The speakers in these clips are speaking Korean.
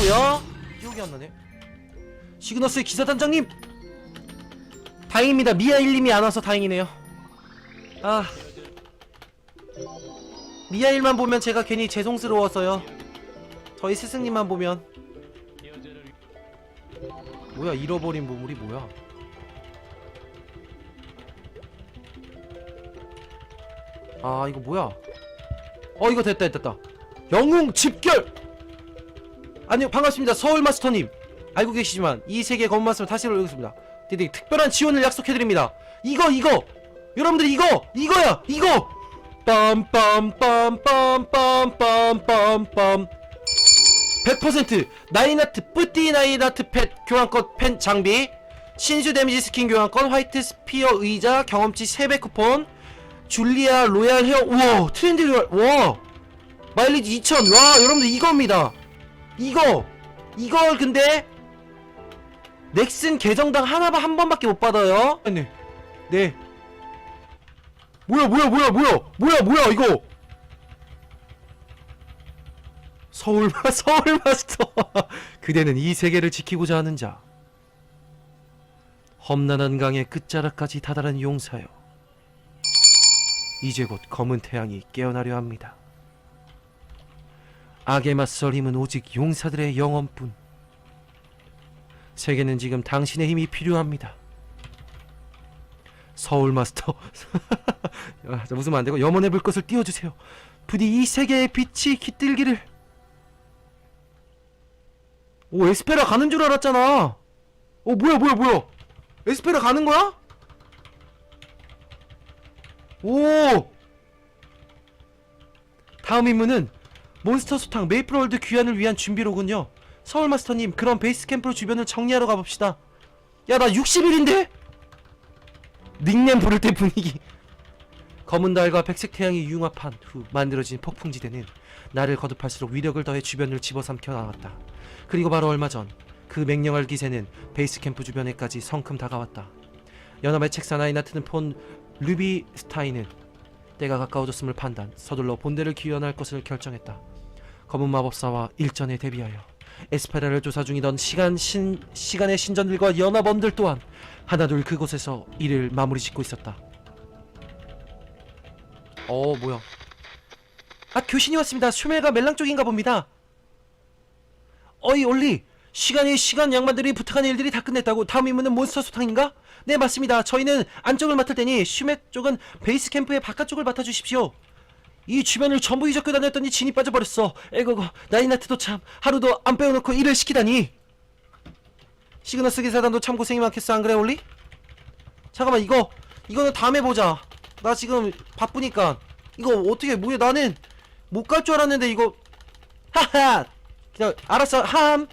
좋고요. 기억이 안 나네? 시그너스의 기사단장님! 다행입니다. 미아일님이 안 와서 다행이네요. 아. 미아일만 보면 제가 괜히 죄송스러워서요. 저희 스승님만 보면. 뭐야 잃어버린 보물이 뭐야? 아 이거 뭐야? 어 이거 됐다 됐다. 영웅 집결 아니요 반갑습니다. 서울 마스터님. 알고 계시지만 이 세계 검은 말씀을 다시 올리겠습니다. 디디 특별한 지원을 약속해드립니다. 이거 이거! 여러분들 이거! 이거야! 이거! 빰빰빰빰빰빰빰빰. 100% 나이나트 뿌띠 나이나트 펫 교환권 펜 장비 신수 데미지 스킨 교환권 화이트 스피어 의자 경험치 3배 쿠폰 줄리아 로얄 헤어 우와 트렌드 로얄 와! 마일리지 2000 와 여러분들 이겁니다 이거 이걸 근데 넥슨 계정당 하나 한 번밖에 못 받아요? 네. 네. 뭐야 뭐야 뭐야 뭐야 뭐야 뭐야 이거? 서울 마 서울 마스터. 그대는 이 세계를 지키고자 하는 자. 험난한 강의 끝자락까지 다다른 용사여 이제 곧 검은 태양이 깨어나려 합니다. 악에 맞설 힘은 오직 용사들의 영혼뿐. 세계는 지금 당신의 힘이 필요합니다. 서울 마스터. 아, 저 웃으면 안 되고 염원의 불꽃을 띄워주세요. 부디 이 세계의 빛이 깃들기를. 오 에스페라 가는 줄 알았잖아. 오 뭐야 뭐야 뭐야. 에스페라 가는 거야? 오! 다음 임무는 몬스터 소탕 메이플월드 귀환을 위한 준비로군요. 서울 마스터님, 그럼 베이스 캠프로 주변을 정리하러 가봅시다. 야, 나 60일인데? 닉네임 부를 때 분위기. 검은 달과 백색 태양이 융합한 후 만들어진 폭풍지대는 나를 거듭할수록 위력을 더해 주변을 집어삼켜 나갔다. 그리고 바로 얼마 전 그 맹령할 기세는 베이스 캠프 주변에까지 성큼 다가왔다. 연합의 책사 나이 나트는 폰 루비 스타인은 때가 가까워졌음을 판단 서둘러 본대를 귀환할 것을 결정했다. 검은 마법사와 일전에 대비하여 에스페라를 조사 중이던 시간 신 시간의 신전들과 연합원들 또한 하나둘 그곳에서 일을 마무리 짓고 있었다. 어 뭐야? 아 교신이 왔습니다. 슈멜과 멜랑 쪽인가 봅니다. 어이 올리 시간이 시간 양반들이 부탁한 일들이 다 끝냈다고 다음 임무는 몬스터 소탕인가? 네 맞습니다. 저희는 안쪽을 맡을 테니 슈맥 쪽은 베이스 캠프의 바깥쪽을 맡아주십시오. 이 주변을 전부 잊었고 다녔더니 진이 빠져버렸어. 에고고 나이나트도 참 하루도 안 빼어놓고 일을 시키다니. 시그너스 기사단도 참 고생이 많겠어 안 그래 올리? 잠깐만 이거 이거는 다음에 보자. 나 지금 바쁘니까 이거 어떻게 뭐야 나는 못 갈 줄 알았는데 이거 하하 그냥 알았어 함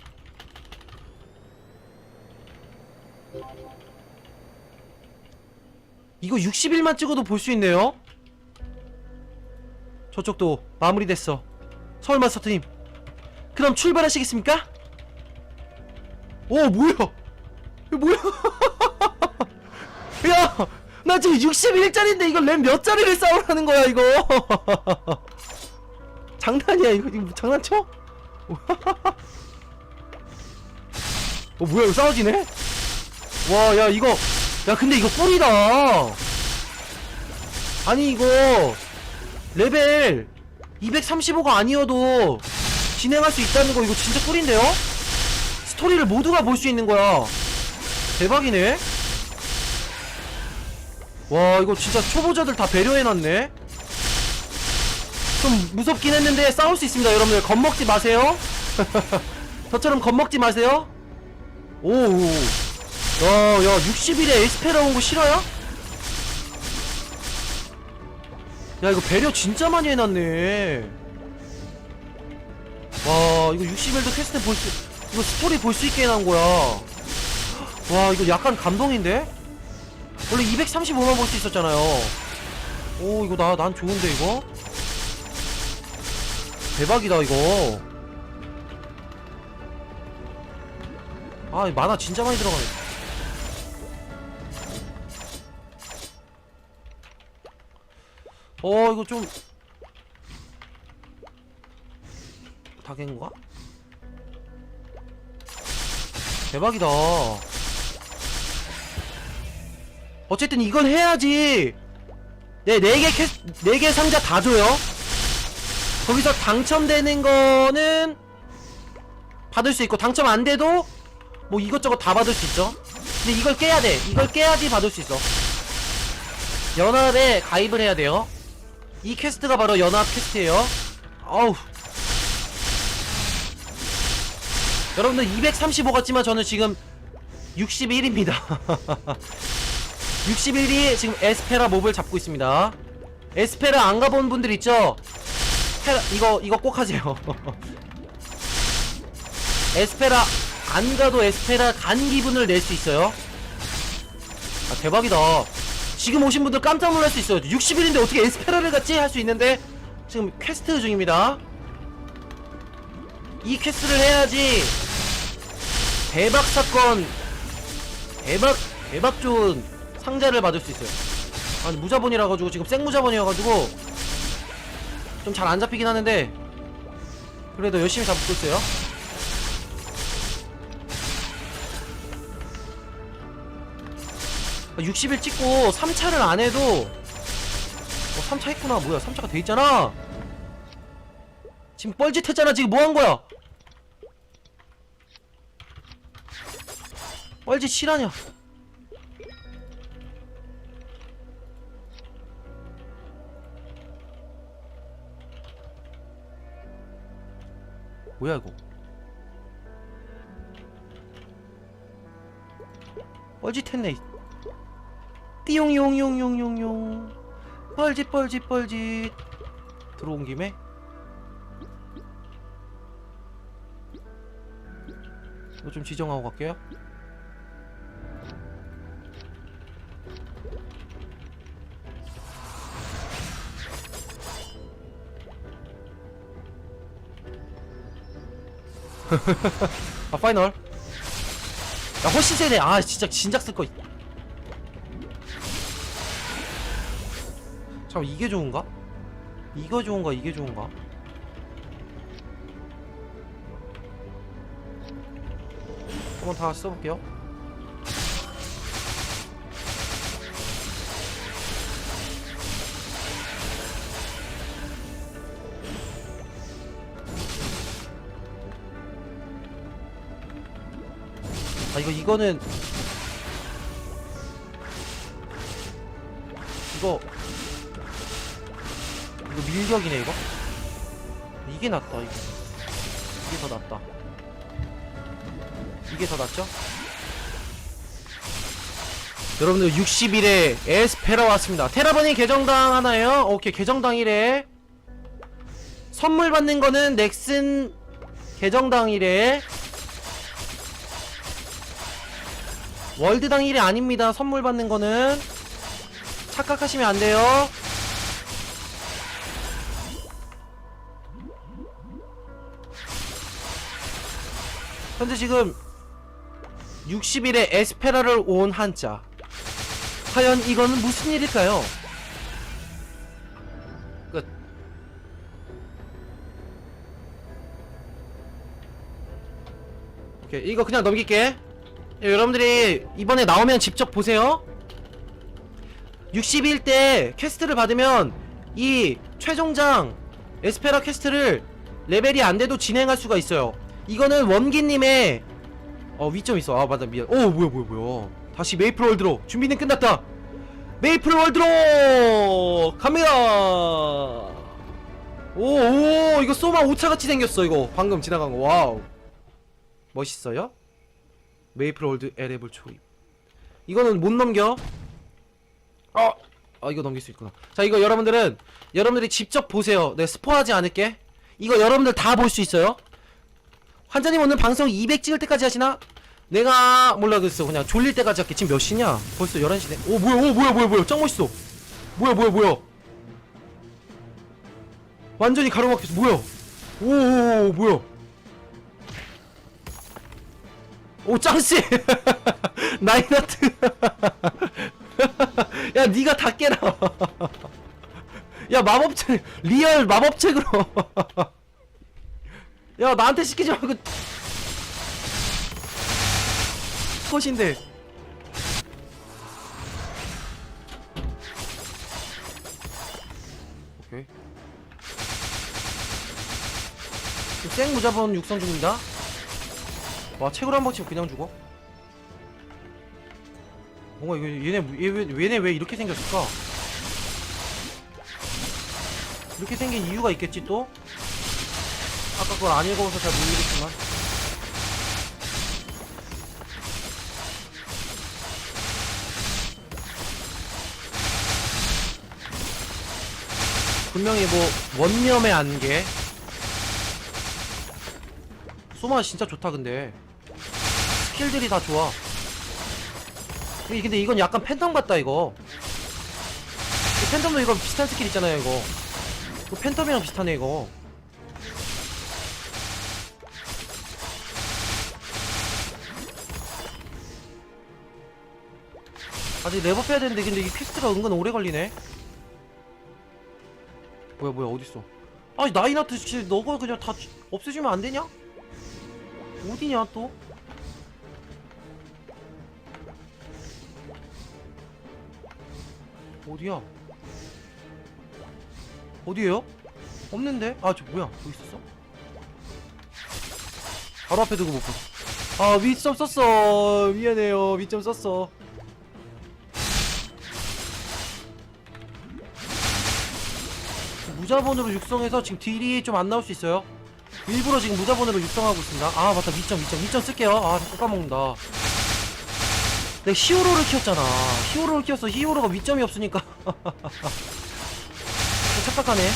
이거 60일만 찍어도 볼 수 있네요 저쪽도 마무리됐어 서울 마스터님 그럼 출발하시겠습니까? 오 뭐야 이거 뭐야 야! 나 지금 61짜리인데 이거 램몇 짜리를 싸우라는 거야 이거 장난이야 이거 이거 장난쳐? 어 뭐야 이거 싸워지네? 와 야 이거 야 근데 이거 꿀이다 아니 이거 레벨 235가 아니어도 진행할 수 있다는 거 이거 진짜 꿀인데요? 스토리를 모두가 볼 수 있는 거야. 대박이네. 와 이거 진짜 초보자들 다 배려해놨네. 좀 무섭긴 했는데 싸울 수 있습니다 여러분들. 겁먹지 마세요. 저처럼 겁먹지 마세요. 오우 야야 60일에 에스페라 온 거 싫어요? 야 이거 배려 진짜 많이 해놨네. 와 이거 60일도 퀘스트 볼수 이거 스토리 볼 수 있게 해놓은 거야. 와 이거 약간 감동인데? 원래 235만 볼 수 있었잖아요. 오 이거 나 난 좋은데 이거? 대박이다 이거. 아 만화 진짜 많이 들어가네 어 이거 좀 다갠가? 대박이다. 어쨌든 이건 해야지. 네, 네개 캐, 네개 상자 다 줘요. 거기서 당첨되는 거는 받을 수 있고 당첨 안 돼도 뭐 이것저것 다 받을 수 있죠. 근데 이걸 깨야 돼. 이걸 깨야지 받을 수 있어. 연합에 가입을 해야 돼요. 이 퀘스트가 바로 연합 퀘스트예요. 어우. 여러분들 235 같지만 저는 지금 61입니다. 61이 지금 에스페라 몹을 잡고 있습니다. 에스페라 안 가본 분들 있죠? 페라, 이거 이거 꼭 하세요. 에스페라 안 가도 에스페라 간 기분을 낼 수 있어요. 아 대박이다. 지금 오신 분들 깜짝 놀랄 수 있어요. 60일인데 어떻게 에스페라를 갔지? 할 수 있는데 지금 퀘스트 중입니다. 이 퀘스트를 해야지 대박 사건 대박 대박 좋은 상자를 받을 수 있어요. 아니 무자본이라 가지고 지금 생무자본이어 가지고 좀 잘 안 잡히긴 하는데 그래도 열심히 잡고 있어요. 60일 찍고 3차를 안 해도 어 3차 했구나. 뭐야 3차가 돼 있잖아. 지금 뻘짓 했잖아. 지금 뭐 한 거야? 뻘짓 실하냐? 뭐야 이거? 뻘짓 했네 띠용용용용용용. 뻘짓 뻘짓 뻘짓. 들어온 김에? 이거 좀 지정하고 갈게요. 아 파이널? 야 훨씬 세네. 아 진짜 진작 쓸거 잠깐 이게 좋은가? 이거 좋은가 이게 좋은가? 한번 다 써볼게요 아 이거 이거는 이거 이거 밀격이네 이거? 이게 낫다 이거. 이게 더 낫다. 이게 더 낫죠? 여러분들 60일에 에스페라 왔습니다. 테라버니 계정당 하나요? 오케이 계정당 1에. 선물 받는 거는 넥슨 계정당 1에. 월드당 1이 아닙니다. 선물 받는 거는. 착각하시면 안 돼요 현재 지금 60일에 에스페라를 온 한자. 과연 이거는 무슨 일일까요? 끝. 오케이 이거 그냥 넘길게. 예, 여러분들이 이번에 나오면 직접 보세요. 60일 때 퀘스트를 받으면 이 최종장 에스페라 퀘스트를 레벨이 안 돼도 진행할 수가 있어요 이거는 원기님의 어 위점 있어. 아 맞아 미안. 오 뭐야 뭐야 뭐야. 다시 메이플 월드로. 준비는 끝났다. 메이플 월드로 갑니다. 오오 이거 소마 5차같이 생겼어 이거. 방금 지나간 거. 와우. 멋있어요? 메이플 월드 에레블 초입. 이거는 못 넘겨. 아, 아 이거 넘길 수 있구나. 자 이거 여러분들은 여러분들이 직접 보세요. 네 스포하지 않을게. 이거 여러분들 다 볼 수 있어요 환자님 오늘 방송 200 찍을 때까지 하시나? 내가 몰라 그랬어. 그냥 졸릴 때까지 할게. 지금 몇 시냐? 벌써 11시네. 오 뭐야 오 뭐야 뭐야 뭐야. 짱 멋있어. 뭐야 뭐야 뭐야. 완전히 가로막혔어 뭐야? 오오오 뭐야? 오 짱씨! 나이나트. 야 니가 다 깨라. 야 마법책 리얼 마법책으로 야 나한테 시키지 말고. 컷인데 오케이. 생 무자본 육성 중입니다. 와 채굴 한 방치면 그냥 죽어? 뭔가 이거 얘네 얘, 왜- 얘네 왜 이렇게 생겼을까? 이렇게 생긴 이유가 있겠지 또 아까 그걸 안 읽어서 잘 모르겠지만. 분명히 뭐 원념의 안개. 소마 진짜 좋다 근데. 스킬들이 다 좋아. 이- 근데 이건 약간 팬텀 같다 이거. 이 팬텀도 이거 비슷한 스킬 있잖아요 이거. 그 팬텀이랑 비슷하네 이거 아직 레벨 해야 되는데 근데 이 퀘스트가 은근 오래 걸리네 뭐야 뭐야 어딨어 아니 나이나트 진짜 너가 그냥 다 지- 없애주면 안 되냐? 어디냐 또? 어디야? 어디에요? 없는데? 아 저 뭐야 여기 있었어? 바로 앞에 두고 못 봤어 아 위점 썼어 미안해요 위점 썼어 무자본으로 육성해서 지금 딜이 좀 안 나올 수 있어요? 일부러 지금 무자본으로 육성하고 있습니다. 아 맞다. 위점 위점 위점 쓸게요. 아 자꾸 까먹는다. 내가 히어로를 키웠잖아. 히어로를 키웠어. 히어로가 위점이 없으니까. 착각하네.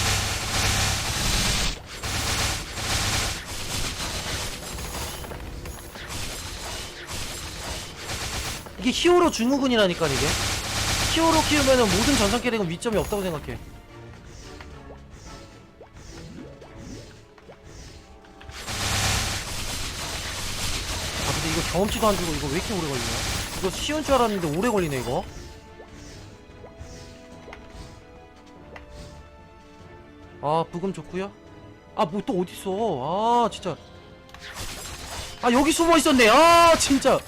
이게 히어로 증후군이라니까 이게. 히어로 키우면은 모든 캐릭은 위점이 없다고 생각해 경험치도 안 주고 이거 왜 이렇게 오래 걸리냐? 이거 쉬운 줄 알았는데 오래 걸리네 이거. 아 부금 좋구요. 아 뭐 또 어딨어? 아 진짜. 아 여기 숨어 있었네. 아 진짜.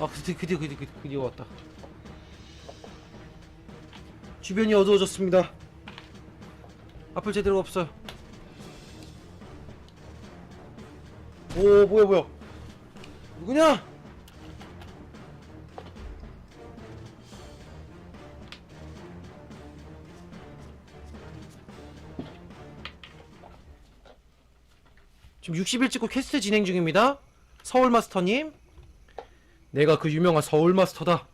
아 드디어 드디어 드디어 드디어, 드디어 왔다. 주변이 어두워졌습니다. 앞을 제대로 없어요 오 뭐야 뭐야. 누구냐? 지금 60일 찍고 퀘스트 진행 중입니다. 서울 마스터님. 내가 그 유명한 서울 마스터다.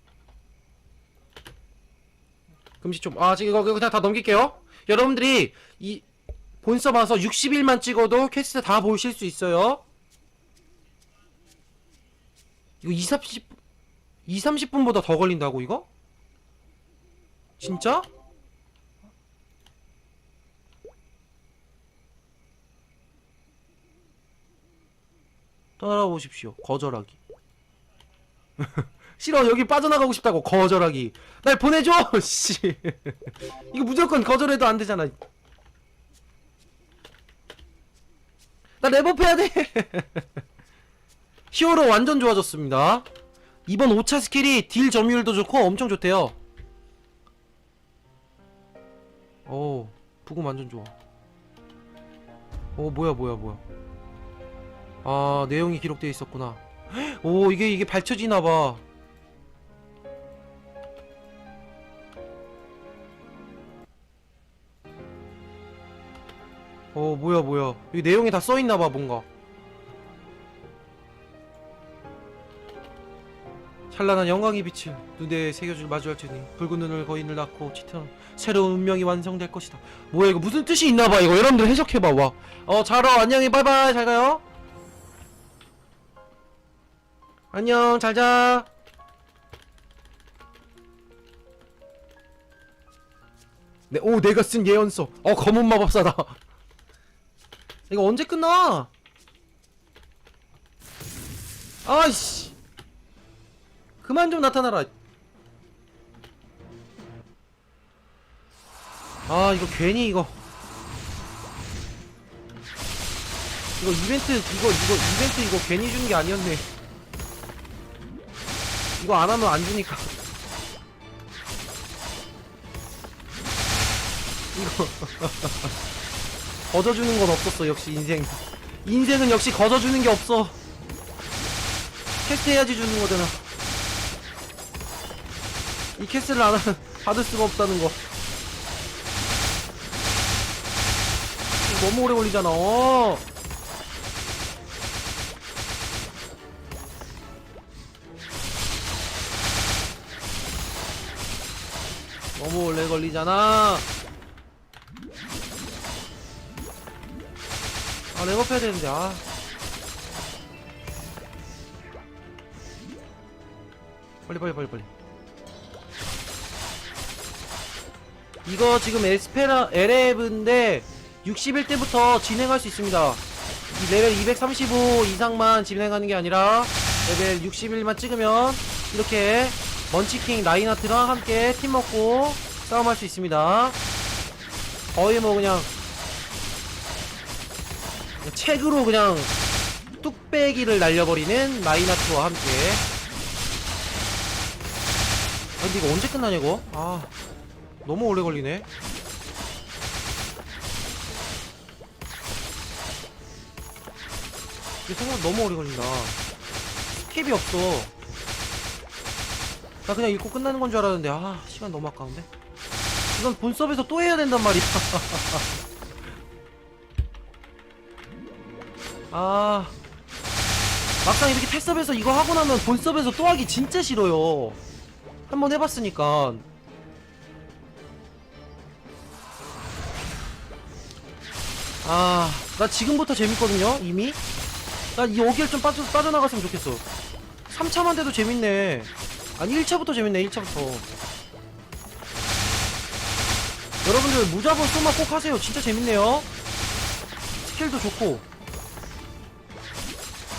금시 좀, 아, 지금 이거, 이거 그냥 다 넘길게요. 여러분들이, 이, 본서 봐서 60일만 찍어도 퀘스트 다 보실 수 있어요. 이거 2, 30, 2, 30분보다 더 걸린다고, 이거? 진짜? 떠나보십시오. 거절하기. 싫어 여기 빠져나가고 싶다고 거절하기 날 보내줘 씨 이거 무조건 거절해도 안 되잖아 나 랩업 해야 돼 히어로 완전 좋아졌습니다. 이번 5차 스킬이 딜 점유율도 좋고 엄청 좋대요. 오 부금 완전 좋아. 오 뭐야 뭐야 뭐야. 아 내용이 기록되어 있었구나. 오 이게 이게 밝혀지나봐. 어 뭐야 뭐야. 여기 내용이 다 써있나봐 뭔가 찬란한 영광이 비칠 눈에 새겨줄 마주할 테니 붉은 눈을 거인을 낳고 짙은 새로운 운명이 완성될 것이다. 뭐야 이거 무슨 뜻이 있나봐. 이거 여러분들 해석해봐 와 어 자러 안녕히 바이바이. 잘가요. 안녕 잘자. 네, 오 내가 쓴 예언서. 어 검은 마법사다. 이거 언제 끝나? 아이씨 그만 좀 나타나라. 아 이거 괜히 이거. 이거 이벤트 이거 이거 이벤트 이거 괜히 주는 게 아니었네. 이거 안 하면 안 주니까. 이거. 걷어주는 건 없었어 역시 인생. 인생은 역시 걷어주는 게 없어. 캐스트 해야지 주는 거잖아 이 캐스트를 안 하면 받을 수가 없다는 거. 너무 오래 걸리잖아. 어. 너무 오래 걸리잖아. 아 랩업 해야 되는데 아. 빨리 빨리 빨리 빨리 이거 지금 에스페라 LF인데 61대부터 진행할 수 있습니다. 이 레벨 235 이상만 진행하는 게 아니라 레벨 61만 찍으면 이렇게 먼치킹 라인하트랑 함께 팀 먹고 싸움할 수 있습니다. 거의 뭐 그냥 책으로 그냥 뚝배기를 날려버리는 라인하트와 함께. 아 근데 이거 언제 끝나냐 이거? 아 너무 오래 걸리네. 이게 생각 너무 오래 걸린다. 스킵이 없어. 나 그냥 읽고 끝나는 건 줄 알았는데 아 시간 너무 아까운데? 이건 본 서버에서 또 해야 된단 말이야. 아. 막상 이렇게 테스업에서 이거 하고 나면 본 서버에서 또 하기 진짜 싫어요. 한번 해봤으니까 아 나 지금부터 재밌거든요 이미. 난 여길 좀 빠져, 빠져나갔으면 좋겠어. 3차만 돼도 재밌네. 아니 1차부터 재밌네 1차부터. 여러분들 무자본 소마 꼭 하세요. 진짜 재밌네요. 스킬도 좋고.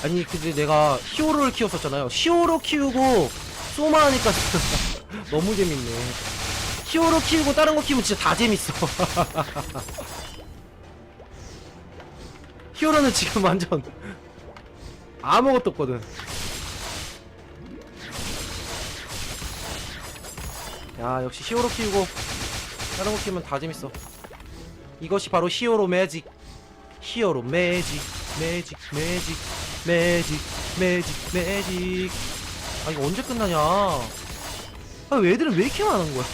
아니 근데 내가 히어로를 키웠었잖아요. 히어로 키우고 소마 하니까 너무 재밌네. 히어로 키우고 다른 거 키우면 진짜 다 재밌어 히어로는 지금 완전 아무것도 없거든. 야 역시 히어로 키우고 다른 거 키우면 다 재밌어. 이것이 바로 히어로 매직. 히어로 매직 매직 매직 매직 매직 매직. 아 이거 언제 끝나냐? 아 애들은 왜 이렇게 많은 거야?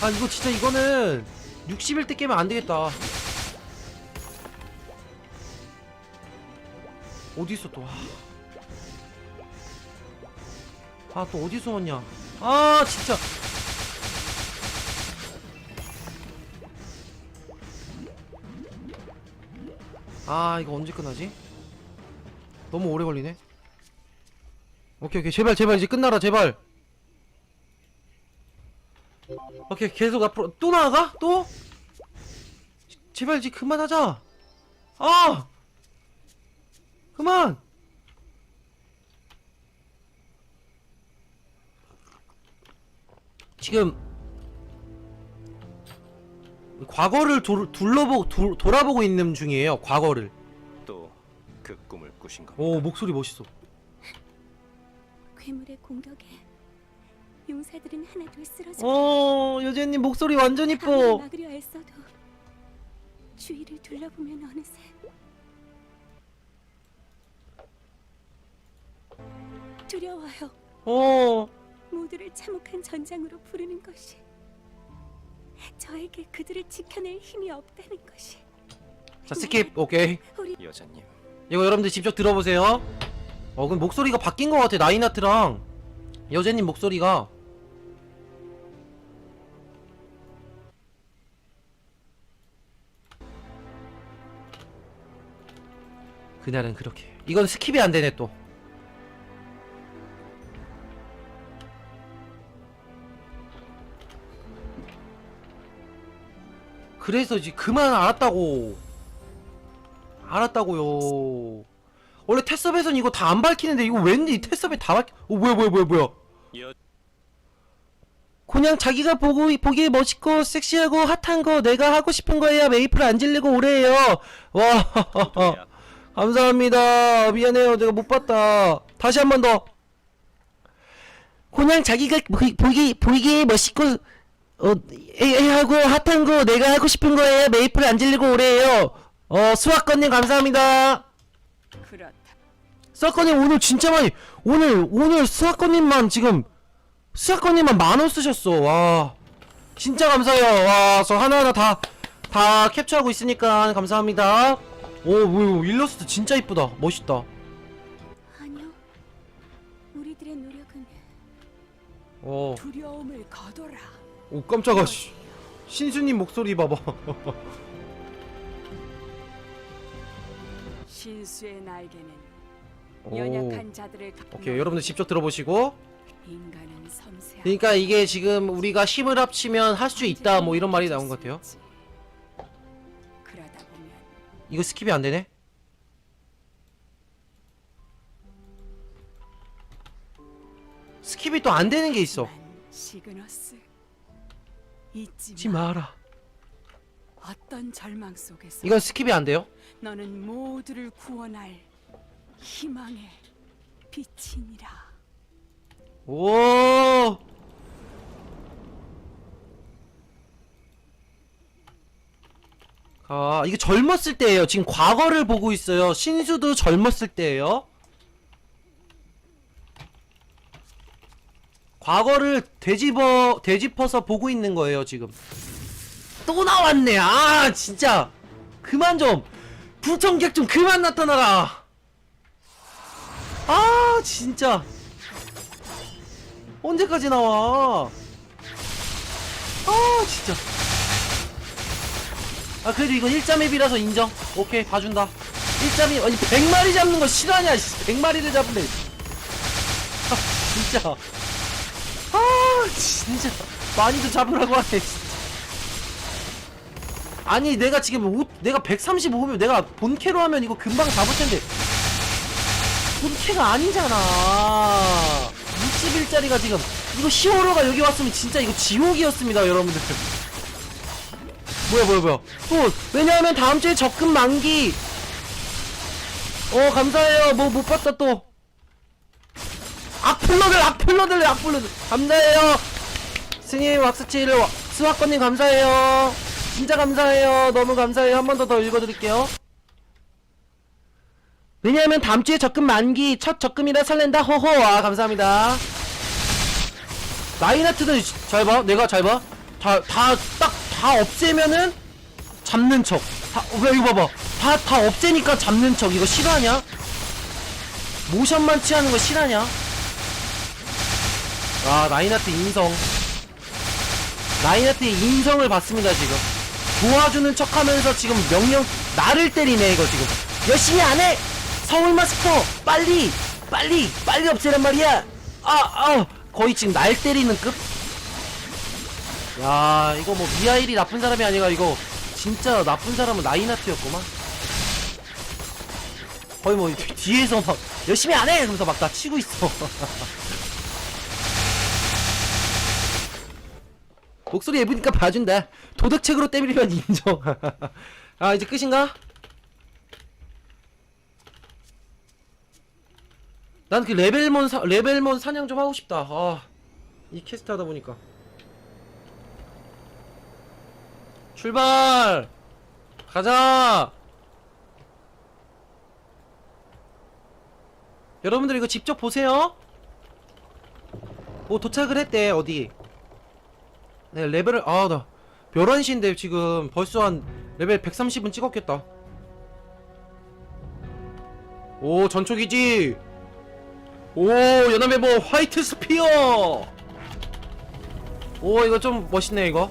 아 이거 진짜 이거는 60일 때 깨면 안 되겠다 어디 있어 또 아. 또 어디 숨었냐? 아 진짜. 아 이거 언제 끝나지? 너무 오래 걸리네? 오케이 오케이. 제발 제발. 이제 끝나라 제발. 오케이 계속 앞으로 또 나아가? 또? 제발 이제 그만하자. 아 그만! 지금 과거를 도, 둘러보 도, 돌아보고 있는 중이에요 과거를. 또 그 꿈을 꾸신 것. 오 목소리 멋있어. 괴물의 공격에 용사들은 하나둘 쓰러져 어 여제님 목소리 완전 이뻐. 막으려 애써도 주위를 둘러보면 어느새 두려워요. 어. 모두를 참혹한 전장으로 부르는 것이 저에게 그들을 지켜낼 힘이 없다는 것이 자 스킵 오케이. 우리 여자님, 이거 여러분들 직접 들어보세요. 어 그럼 목소리가 바뀐 것 같아 나이나트랑. 여제님 목소리가. 그날은 그렇게. 이건 스킵이 안 되네 또 그래서 이제 그만 알았다고. 알았다고요. 원래 테스업에선 이거 다 안 밝히는데 이거 왠지 테스업에 다 밝히 어 뭐야 뭐야 뭐야 뭐야. 여 그냥 자기가 보고 보기에 멋있고 섹시하고 핫한 거 내가 하고 싶은 거야 메이플 안 질리고 오래요. 와 감사합니다. 미안해요. 내가 못 봤다. 다시 한 번 더. 그냥 자기가 보기 보기에 멋있고 어 에, 하고 핫한 거 내가 하고 싶은 거예요 메이플 안 질리고 오래요. 어 수학권님 감사합니다. 그렇다. 수학권님 오늘 진짜 많이 오늘 오늘 수학권님만 지금 수학권님만 만 원 쓰셨어. 와. 진짜 감사해요. 와 저 하나하나 다 다 캡처하고 있으니까 감사합니다. 오 뭐, 일러스트 진짜 이쁘다. 멋있다. 아니요. 우리들의 노력은 오, 두려움을 거둬라. 오 깜짝아 씨. 신수님 목소리 봐봐. 신수의 날개는 오. 연약한 자들을 오케이 여러분들 직접 들어보시고. 인간은 섬세하고 그러니까 이게 지금 우리가 힘을 합치면 할 수 있다 뭐 이런 말이 나온 것 같아요. 그러다 보면 이거 스킵이 안 되네? 스킵이 또 안 되는 게 있어. 난 시그너스 잊지. 마라 어떤 절망 속에서 이건 스킵이 안 돼요 너는 모두를 구원할 희망의 빛이니라. 오 아, 이게 젊었을 때예요. 지금 과거를 보고 있어요. 신수도 젊었을 때예요. 과거를 되짚어 되짚어서 보고 있는 거예요, 지금. 또 나왔네. 아, 진짜. 그만 좀. 부청객 좀 그만 나타나라. 아, 진짜. 언제까지 나와? 아, 진짜. 아 그래도 이건 1.1이라서 인정 오케이 봐준다 1.1 아니 100마리 잡는 거 씨. 100마리를 잡네 아 진짜 아 진짜. 많이도 잡으라고 하네 진짜. 아니 내가 지금 오, 내가 135면 내가 본캐로 하면 이거 금방 잡을 텐데. 본캐가 아니잖아. 60일짜리가 지금. 이거 히어로가 여기 왔으면 진짜 이거 지옥이었습니다 여러분들. 뭐야 뭐야 뭐야. 또 왜냐하면 다음 주에 적금 만기. 어 감사해요. 뭐 못 봤다 또 악플러들 악플러들 악플러들. 감사해요. 스님 왁스치를 와- 스와커님 감사해요. 진짜 감사해요. 너무 감사해요. 한 번 더 더 읽어드릴게요. 왜냐하면 다음 주에 적금 만기 첫 적금이라 설렌다. 호호 아 감사합니다. 라인하트는 잘봐. 내가 잘봐 다 다 딱 다 없애면은 잡는 척. 다, 왜 이거 봐봐. 다, 다 없애니까 잡는 척. 이거 실화냐? 모션만 취하는 거 실화냐? 아, 라인하트 인성. 라인하트의 인성을 봤습니다, 지금. 도와주는 척 하면서 지금 명령, 나를 때리네, 이거 지금. 열심히 안 해! 서울 마스터! 빨리! 빨리! 빨리 없애란 말이야! 아, 아! 거의 지금 날 때리는 급? 야 이거 뭐 미하일이 나쁜 사람이 아니라 이거 진짜 나쁜 사람은 라인하트였구만 거의 뭐 뒤- 뒤에서 막 열심히 안해 그러면서 막 나 치고 있어 목소리 예쁘니까 봐준다 도덕책으로 때리면 인정 아 이제 끝인가? 난 그 레벨몬 사, 레벨몬 사냥 좀 하고 싶다 아 이 캐스트 하다 보니까 출발! 가자! 여러분들 이거 직접 보세요. 뭐 도착을 했대 어디? 네 레벨을 아나 11시인데 지금 벌써 한 레벨 130은 찍었겠다. 오 전초기지. 오 연합의 뭐 화이트 스피어. 오 이거 좀 멋있네 이거.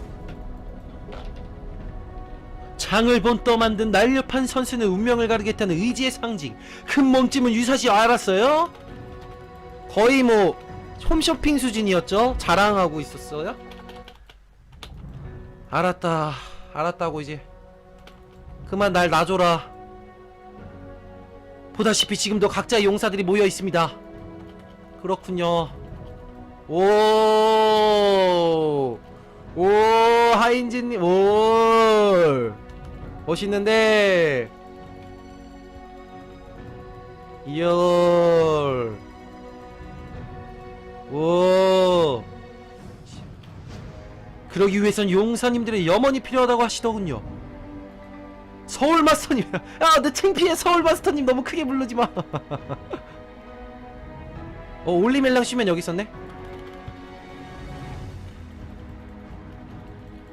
장을 본떠 만든 날렵한 선수는 운명을 가르겠다는 의지의 상징. 큰 몸집은 유사시 알았어요? 거의 뭐 홈쇼핑 수준이었죠? 자랑하고 있었어요? 알았다. 알았다고 이제. 그만 날 놔줘라. 보다시피 지금도 각자의 용사들이 모여 있습니다. 그렇군요. 오. 오 하인진님 오 멋있는데 이열 오 그러기 위해선 용사님들의 염원이 필요하다고 하시더군요 서울 마스터님 야 내 창피해 서울 마스터님 너무 크게 부르지 마 어, 올리멜랑 쉬면 여기 있었네?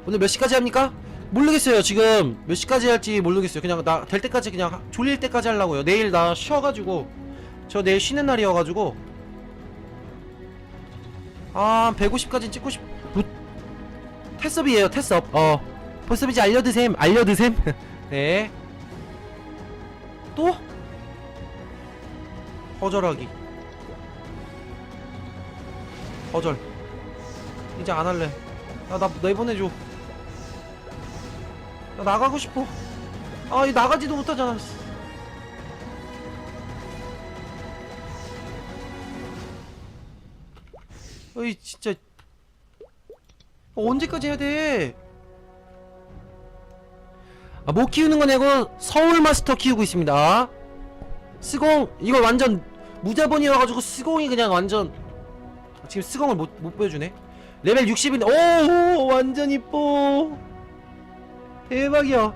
오늘 몇 시까지 합니까? 모르겠어요, 지금. 몇 시까지 할지 모르겠어요. 그냥 나 될 때까지 그냥 하- 졸릴 때까지 하려고요. 내일 나 쉬어가지고. 저 내일 쉬는 날이어가지고. 아, 150까지 찍고 싶. 뭐... 테스업이에요, 테스업. 어. 벌써 이제 알려드셈, 알려드셈. 네. 또? 허절하기. 거절 이제 안 할래 야나 내보내줘 나 나가고 싶어 아 이 나가지도 못하잖아 씨. 어이 진짜 어, 언제까지 해야 돼? 아, 못 키우는 건 아니고 서울 마스터 키우고 있습니다. 스공 이거 완전 무자본이어가지고 스공이 그냥 완전 아, 지금 스공을 못, 못 보여주네. 레벨 60인 오 완전 이뻐. 대박이야.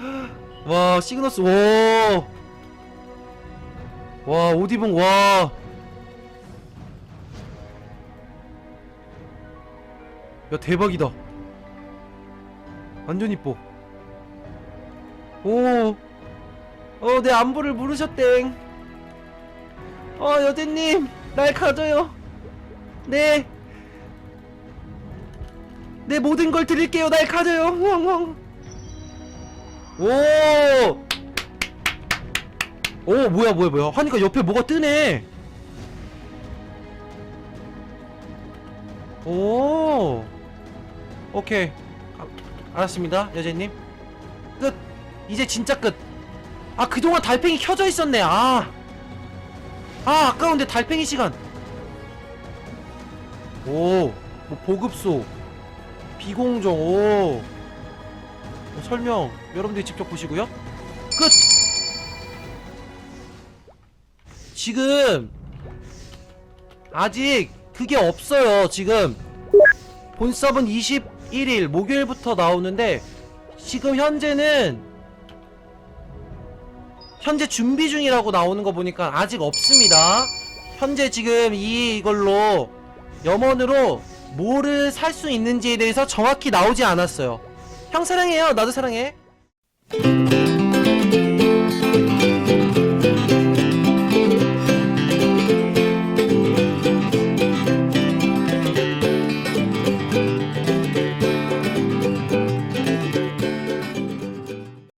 와 시그너스 와와 오디봉 와 야 대박이다 완전 이뻐 오 어, 내 안부를 물으셨땡. 어, 여대님, 날 가져요. 네. 내 모든 걸 드릴게요. 날 가져요. 왕왕. 오! 오, 뭐야, 뭐야, 뭐야. 하니까 옆에 뭐가 뜨네. 오. 오케이. 아, 알았습니다, 여제님. 끝. 이제 진짜 끝. 아 그동안 달팽이 켜져 있었네 아. 아 아까운데 달팽이 시간 오 뭐 보급소 비공정 오 뭐 설명 여러분들이 직접 보시고요 끝 지금 아직 그게 없어요 지금 본섭은 21일 목요일부터 나오는데 지금 현재는 현재 준비 중이라고 나오는 거 보니까 아직 없습니다. 현재 지금 이걸로 염원으로 뭐를 살 수 있는지에 대해서 정확히 나오지 않았어요. 형 사랑해요. 나도 사랑해.